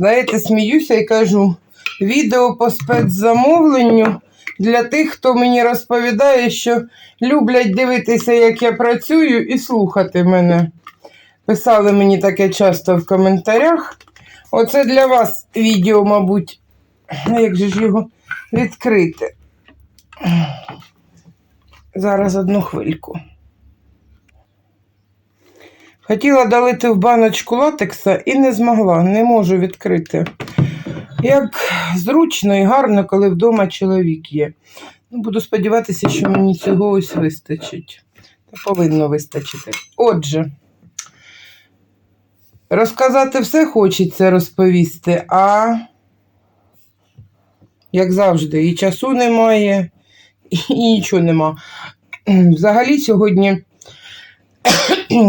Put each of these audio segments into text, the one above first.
Знаєте, сміюся і кажу, відео по спецзамовленню для тих, хто мені розповідає, що люблять дивитися, як я працюю, і слухати мене. Писали мені таке часто в коментарях. Оце для вас відео, мабуть, як же ж його відкрити. Зараз одну хвильку. Хотіла долити в баночку латекса і не змогла, не можу відкрити. Як зручно і гарно, коли вдома чоловік є. Ну, буду сподіватися, що мені цього ось вистачить. Та повинно вистачити. Отже, розказати все хочеться розповісти, а як завжди, і часу немає, і нічого нема. Взагалі сьогодні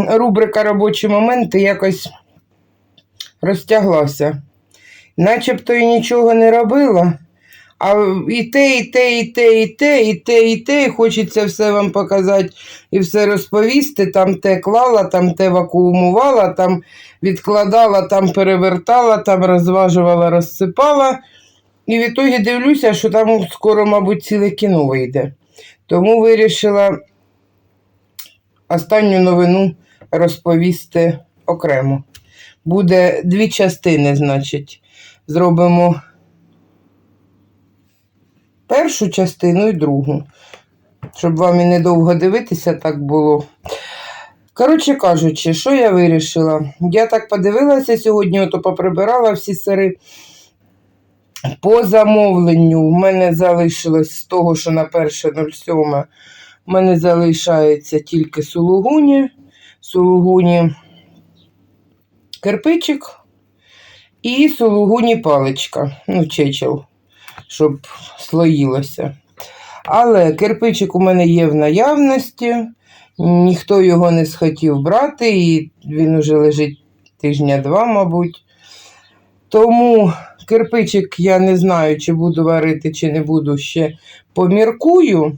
рубрика робочі моменти якось розтяглася. Начебто і нічого не робила, а і те, і те, і те, і те, і те, і те, і хочеться все вам показати і все розповісти. Там те клала, там те вакуумувала, там відкладала, там перевертала, там розважувала, розсипала. І в ітогі дивлюся, що там скоро, мабуть, ціле кіно вийде. Тому вирішила останню новину розповісти окремо. Буде дві частини, значить. Зробимо першу частину і другу. Щоб вам і недовго дивитися, так було. Коротше кажучи, що я вирішила? Я так подивилася сьогодні, ото поприбирала всі сири. По замовленню в мене залишилось з того, що на 1.07 в мене залишається тільки сулугуні, сулугуні кирпичик і сулугуні паличка, ну, чечел, щоб слоїлося. Але кирпичик у мене є в наявності, ніхто його не схотів брати, і він уже лежить тижня-два, мабуть. Тому кирпичик я не знаю, чи буду варити, чи не буду ще поміркую.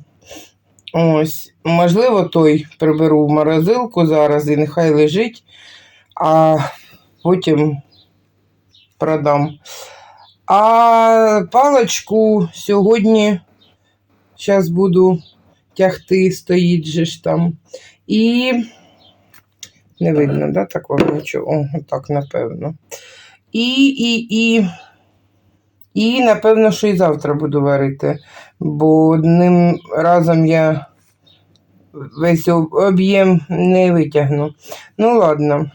Ось, можливо, той приберу в морозилку зараз і нехай лежить, а потім продам. А паличку сьогодні зараз буду тягти, стоїть же ж там. І не видно, да, так вам нічого. О, так, напевно. І, і, і, і, напевно, що і завтра буду варити, бо одним разом я весь об'єм не витягну. Ну, ладно.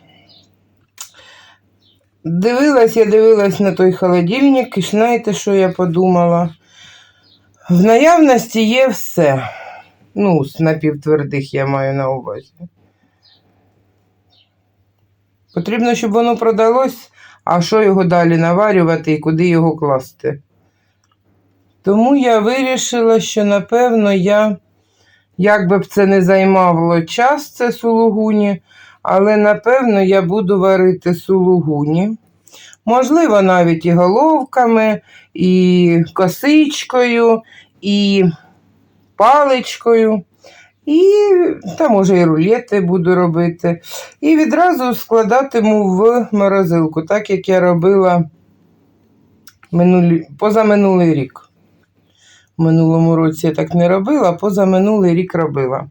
Дивилась, я дивилась на той холодильник, і знаєте, що я подумала? В наявності є все. Ну, з напівтвердих я маю на увазі. Потрібно, щоб воно продалось, а що його далі наварювати і куди його класти. Тому я вирішила, що напевно я, як би б це не займало час, це сулугуні, але напевно я буду варити сулугуні. Можливо, навіть і головками, і косичкою, і паличкою. І та може і рулети буду робити. І відразу складатиму в морозилку, так як я робила минулі, позаминулий рік. В минулому році я так не робила, а позаминулий рік робила.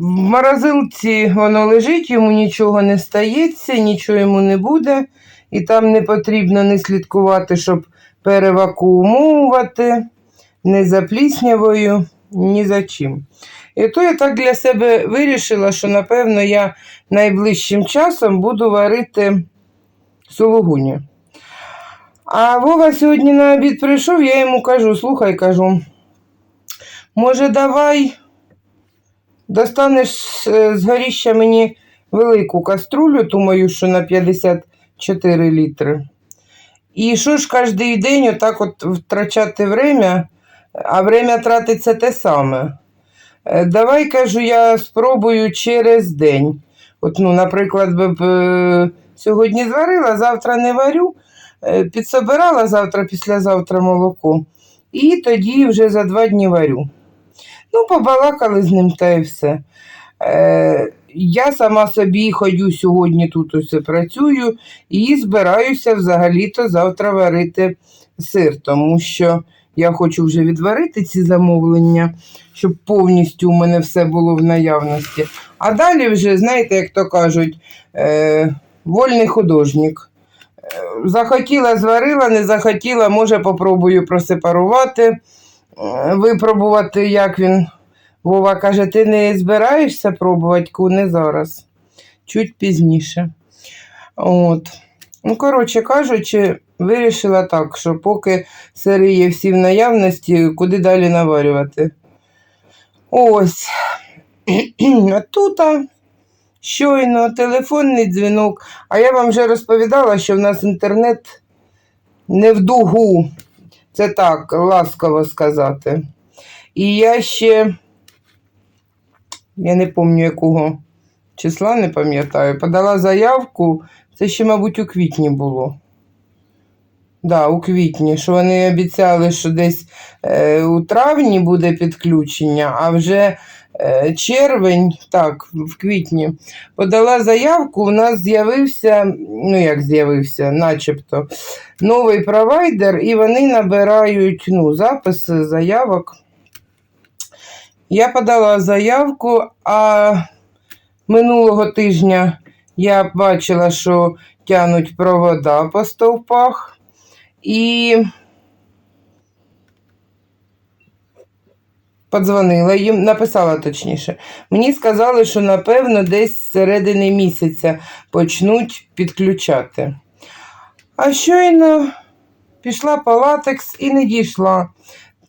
В морозилці воно лежить, йому нічого не стається, нічого йому не буде. І там не потрібно не слідкувати, щоб перевакуумовувати, не за пліснявою, ні за чим. І то я так для себе вирішила, що, напевно, я найближчим часом буду варити сулугуні. А Вова сьогодні на обід прийшов, я йому кажу, слухай, кажу, може, давай достанеш е, з горіща мені велику каструлю, ту мою, що на 54 літри. І що ж кожен день отак от втрачати время, а время тратиться те саме. Е, Давай, кажу, я спробую через день. От, ну, наприклад, б е, сьогодні зварила, завтра не варю, підсобирала завтра, післязавтра молоко, і тоді вже за два дні варю. Ну, побалакали з ним та й все. Е, я сама собі ходю сьогодні тут усе працюю і збираюся взагалі-то завтра варити сир, тому що я хочу вже відварити ці замовлення, щоб повністю у мене все було в наявності. А далі вже, знаєте, як то кажуть, е, вольний художник. Е, Захотіла, зварила, не захотіла, може, попробую просепарувати, випробувати, як він. Вова каже, ти не збираєшся пробувати ку не зараз, чуть пізніше. От. Ну, коротше кажучи, вирішила так, що поки сири є всі в наявності, куди далі наварювати. Ось. Тут щойно телефонний дзвінок. А я вам вже розповідала, що в нас інтернет не в дугу. Це так, ласково сказати. І я ще, я не пам'ятаю якого числа, не пам'ятаю, подала заявку, це ще, мабуть, у квітні було. Да, у квітні, що вони обіцяли, що десь у травні буде підключення, а вже е, червень, так, в квітні, подала заявку, у нас з'явився, ну як з'явився, начебто, новий провайдер, і вони набирають ну, записи заявок. Я подала заявку, а минулого тижня я бачила, що тянуть провода по стовпах. І подзвонила їм, написала точніше. Мені сказали, що напевно десь з середини місяця почнуть підключати. А щойно пішла по латекс і не дійшла.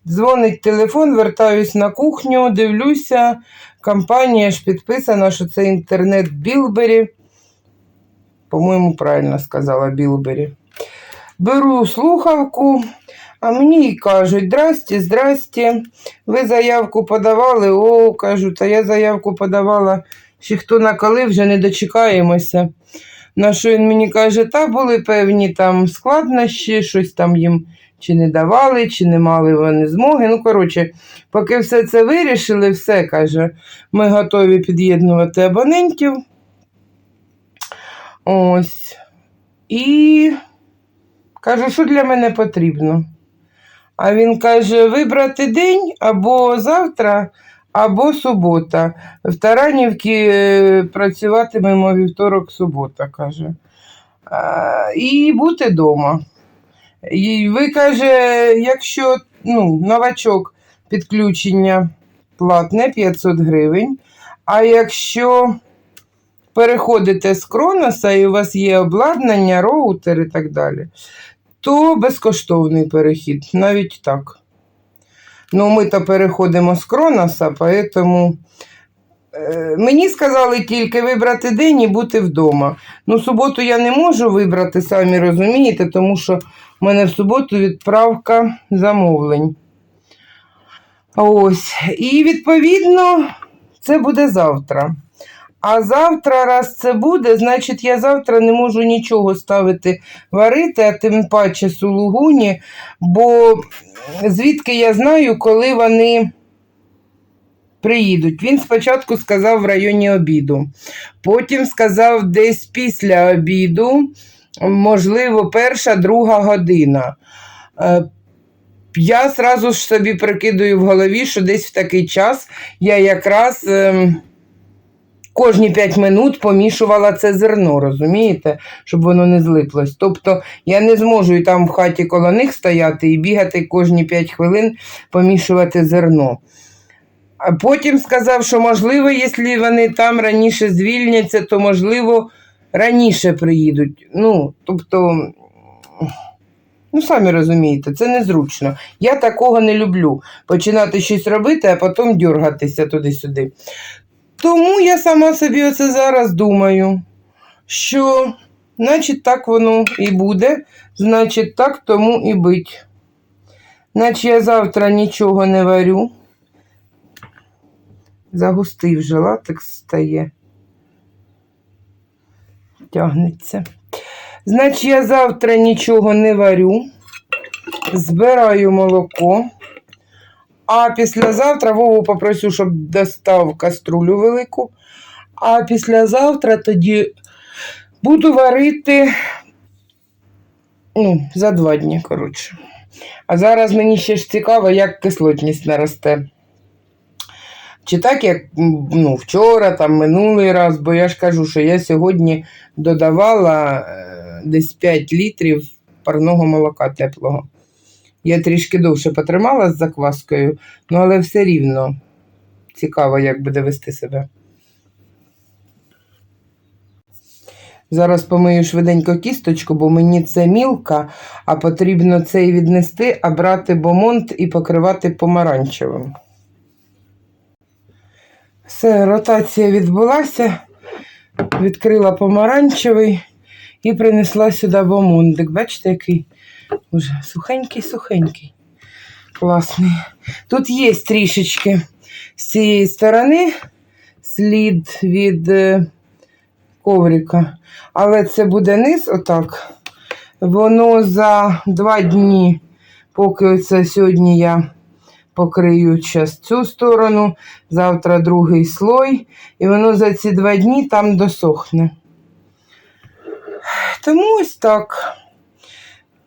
Дзвонить телефон, вертаюсь на кухню, дивлюся, компанія ж підписана, що це інтернет Білбері. По-моєму, правильно сказала Білбері. Беру слухавку, а мені й кажуть: здрасте, здрасте, ви заявку подавали. О, кажу, та я заявку подавала. Ще хто на коли вже не дочекаємося. На що він мені каже, та були певні там складнощі, щось там їм чи не давали, чи не мали вони змоги. Ну, коротше, поки все це вирішили, все каже, ми готові під'єднувати абонентів. Ось. І кажу, що для мене потрібно. А він каже: вибрати день або завтра, або субота. В Таранівці е, працюватимемо вівторок, субота, каже. І бути вдома. І ви каже, якщо ну, новачок підключення платне 500 гривень, а якщо переходите з Кроноса і у вас є обладнання, роутер і так далі, то безкоштовний перехід, навіть так. Ну, ми то переходимо з Кроноса, поэтому е, мені сказали тільки вибрати день і бути вдома. Ну, суботу я не можу вибрати, самі розумієте, тому що в мене в суботу відправка замовлень. Ось. І відповідно це буде завтра. А завтра, раз це буде, значить я завтра не можу нічого ставити варити, а тим паче сулугуні, бо звідки я знаю, коли вони приїдуть. Він спочатку сказав в районі обіду, потім сказав десь після обіду, можливо, перша, друга година. Е, Я зразу ж собі прикидую в голові, що десь в такий час я якраз. Кожні 5 минут помішувала це зерно, розумієте, щоб воно не злиплось. Тобто я не зможу і там в хаті коло них стояти і бігати кожні 5 хвилин помішувати зерно. А потім сказав, що можливо, якщо вони там раніше звільняться, то можливо раніше приїдуть. Ну, тобто, ну, самі розумієте, це незручно. Я такого не люблю. Починати щось робити, а потім дергатися туди-сюди. Тому я сама собі оце зараз думаю, що, значить, так воно і буде, значить, так тому і бить. Наче я завтра нічого не варю. Загустий вже латекс стає. Тягнеться. Значить, я завтра нічого не варю, збираю молоко. А післязавтра Вову попросю, щоб достав каструлю велику. А післязавтра тоді буду варити ну, за два дні, коротше. А зараз мені ще ж цікаво, як кислотність наросте. Чи так, як ну, вчора, там минулий раз, бо я ж кажу, що я сьогодні додавала е, десь 5 літрів парного молока теплого. Я трішки довше потримала з закваскою, ну але все рівно цікаво, як буде вести себе. Зараз помию швиденько кісточку, бо мені це мілка, а потрібно цей віднести, а брати бомонт і покривати помаранчевим. Все, ротація відбулася, відкрила помаранчевий і принесла сюди бомондик. Бачите, який уже сухенький-сухенький. Класний. Тут є трішечки з цієї сторони слід від е, коврика. Але це буде низ отак. Воно за два дні, поки це сьогодні я покрию час цю сторону, завтра другий слой, і воно за ці два дні там досохне. Тому ось так.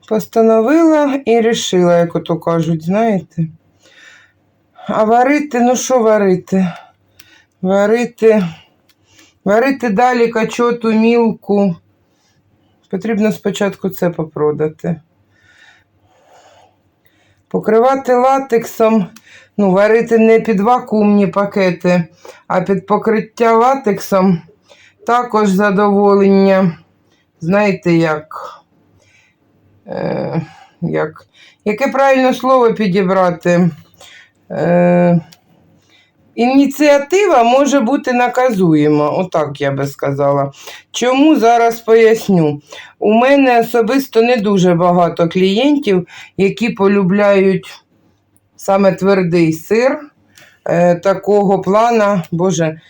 Постановила і рішила, як ото кажуть, знаєте. А варити, ну що варити? Варити. Варити далі качоту мілку. Потрібно спочатку це попродати. Покривати латексом, ну, варити не під вакуумні пакети, а під покриття латексом також задоволення. Знаєте, як, е, як, яке правильне слово підібрати? Е, Ініціатива може бути наказуєма, отак я би сказала. Чому зараз поясню? У мене особисто не дуже багато клієнтів, які полюбляють саме твердий сир е, такого плана, Боже,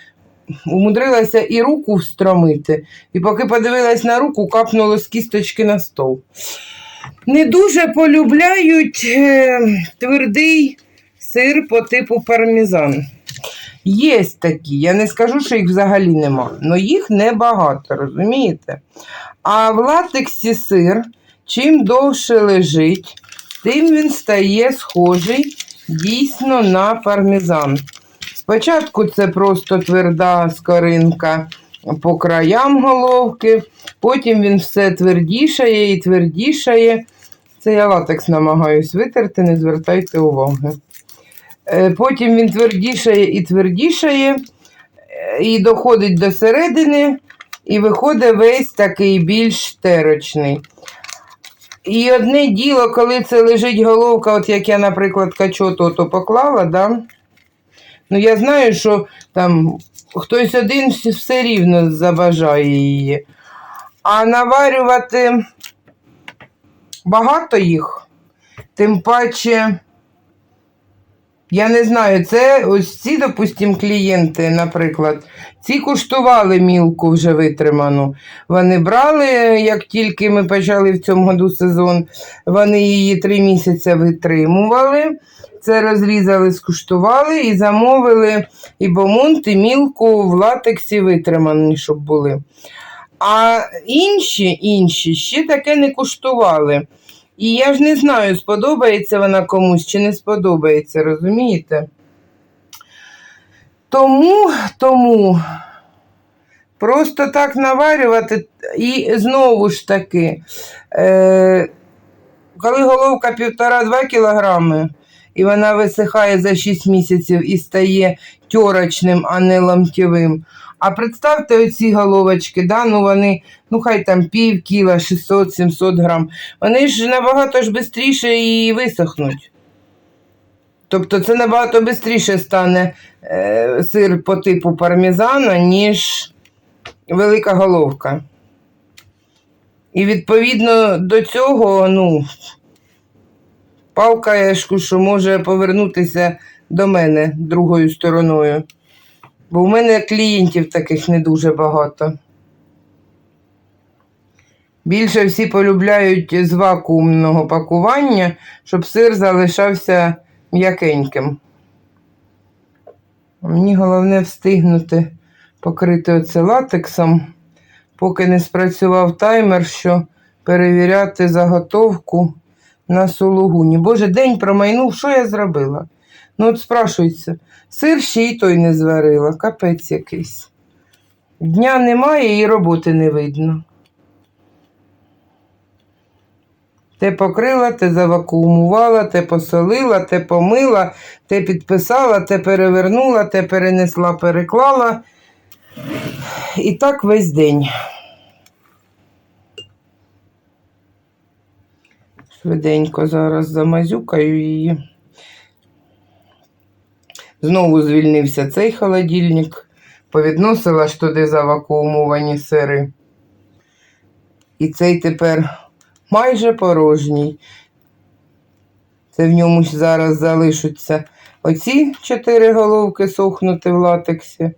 умудрилася і руку встромити, і поки подивилась на руку, капнуло з кісточки на стол. Не дуже полюбляють е, твердий сир по типу пармезан. Є такі, я не скажу, що їх взагалі нема, але їх небагато, розумієте? А в латексі сир, чим довше лежить, тим він стає схожий дійсно на пармезан. Спочатку це просто тверда скоринка по краям головки, потім він все твердішає і твердішає. Це я латекс намагаюсь витерти, не звертайте уваги. Е, Потім він твердішає і твердішає, е, і доходить до середини, і виходить весь такий більш терочний. І одне діло, коли це лежить головка, от як я, наприклад, качоту то поклала, да? ну я знаю, що там хтось один все рівно забажає її. А наварювати багато їх, тим паче. Я не знаю, це ось ці, допустим, клієнти, наприклад, ці куштували мілку вже витриману. Вони брали, як тільки ми почали в цьому году сезон, вони її три місяці витримували. Це розрізали, скуштували і замовили і бомонт, і мілку в латексі витримані, щоб були. А інші, інші ще таке не куштували. І я ж не знаю, сподобається вона комусь чи не сподобається, розумієте? Тому, тому просто так наварювати і знову ж таки, е, коли головка півтора-два кілограми, і вона висихає за 6 місяців і стає тьорочним, а не ламтєвим. А представте оці головочки, да, ну вони, ну хай там пів кіла, 600-700 грам. Вони ж набагато ж швидше і висохнуть. Тобто це набагато швидше стане е, сир по типу пармезана, ніж велика головка. І відповідно до цього, ну, палка, я що може повернутися до мене другою стороною. Бо в мене клієнтів таких не дуже багато. Більше всі полюбляють з вакуумного пакування, щоб сир залишався м'якеньким. Мені головне встигнути покрити оце латексом, поки не спрацював таймер, що перевіряти заготовку на сулугуні. Боже, день промайнув, що я зробила? Ну, от спрашується, сир ще й той не зварила, капець якийсь. Дня немає і роботи не видно. Те покрила, те завакуумувала, те посолила, те помила, те підписала, те перевернула, те перенесла, переклала. І так весь день. Швиденько зараз замазюкаю її. Знову звільнився цей холодильник, повідносила ж туди завакуумовані сири. І цей тепер майже порожній. Це в ньому ж зараз залишаться оці чотири головки сохнути в латексі.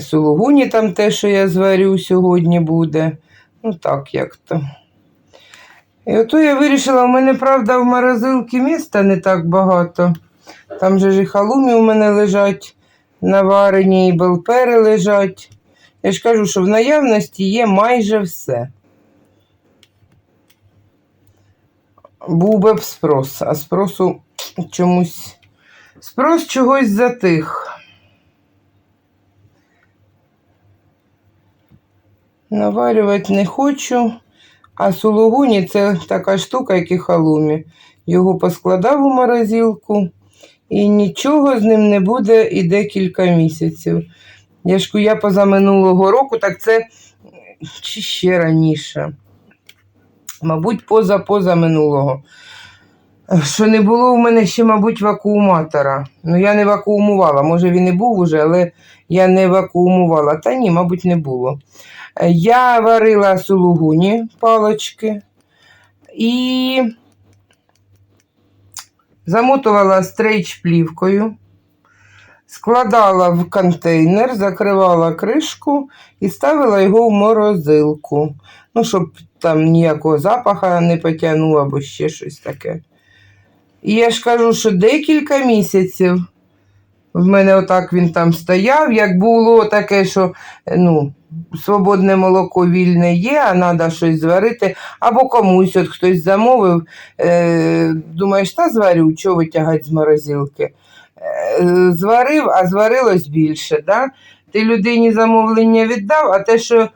Сулугуні там те, що я зварю сьогодні буде. Ну так як то. І ото я вирішила, у мене, правда, в морозилці міста не так багато. Там же ж і халумі у мене лежать наварені, і белпери лежать. Я ж кажу, що в наявності є майже все. Був би б спрос, а спросу чомусь. Спрос чогось затих. Наварювати не хочу. А сулугуні це така штука, як і халумі. Його поскладав у морозилку, і нічого з ним не буде і декілька місяців. Я ж я позаминулого року, так це чи ще раніше. Мабуть, поза-поза минулого. Що не було у мене ще, мабуть, вакууматора. Ну, я не вакуумувала. Може, він і був уже, але я не вакуумувала. Та ні, мабуть, не було. Я варила сулугуні палочки і замотувала стрейч плівкою, складала в контейнер, закривала кришку і ставила його в морозилку. Ну, щоб там ніякого запаха не потягнуло або ще щось таке. І я ж кажу, що декілька місяців в мене отак він там стояв. Як було таке, що ну, свободне молоко вільне є, а треба щось зварити, або комусь от хтось замовив, е, думаєш, та зварю, чого витягати з морозилки. Е, зварив, а зварилось більше. Да? Ти людині замовлення віддав, а те, що е,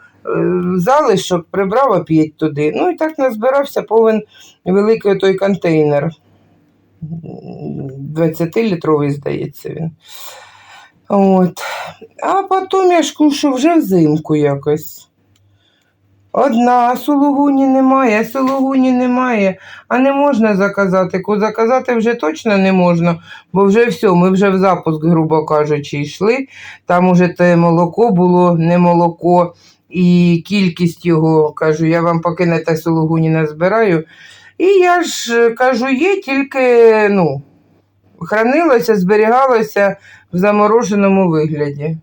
залишок прибрав оп'ять туди. Ну і так назбирався повен великий той контейнер. 20-літровий, здається, він. От. А потім я ж вже взимку якось. Одна сулугуні немає, сулугуні немає, а не можна заказати. Заказати вже точно не можна, бо вже все, ми вже в запуск, грубо кажучи, йшли. Там уже те молоко було не молоко, і кількість його, кажу, я вам поки не те сулугуні назбираю. І я ж кажу, є тільки, ну, хранилося, зберігалося в замороженому вигляді.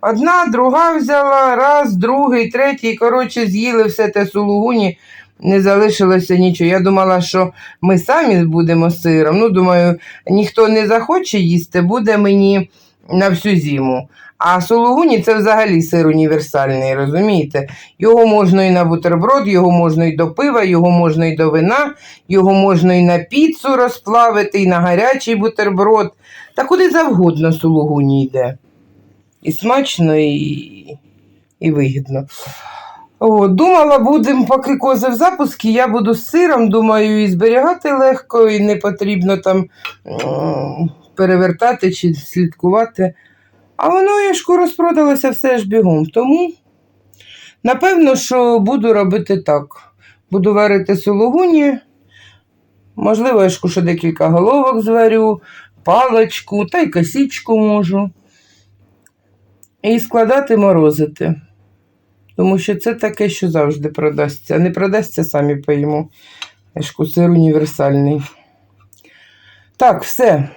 Одна, друга взяла, раз, другий, третій, коротше, з'їли все те сулугуні, не залишилося нічого. Я думала, що ми самі будемо сиром. Ну, думаю, ніхто не захоче їсти, буде мені на всю зиму. А сулугуні це взагалі сир універсальний, розумієте? Його можна і на бутерброд, його можна і до пива, його можна і до вина, його можна і на піцу розплавити, і на гарячий бутерброд. Та куди завгодно сулугуні йде. І смачно, і, і вигідно. О, думала, будемо, поки кози в запуску, я буду з сиром, думаю, і зберігати легко, і не потрібно там м, перевертати чи слідкувати. А воно я ж розпродалося все ж бігом. Тому, напевно, що буду робити так. Буду варити сулугуні. Можливо, я ж ще декілька головок зварю, паличку та й косічку можу. І складати морозити. Тому що це таке, що завжди продасться. Не продасться, самі поїмо. Я ж сир універсальний. Так, все.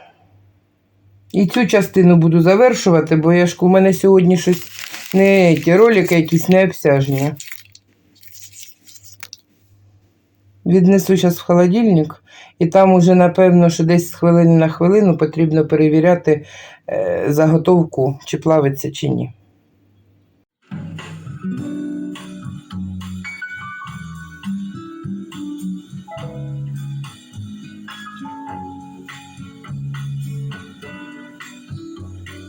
І цю частину буду завершувати, бо я ж у мене сьогодні щось не ті ролики якісь не обсяжні. Віднесу зараз в холодильник, і там уже, напевно, що десь з хвилини на хвилину потрібно перевіряти е, заготовку, чи плавиться, чи ні.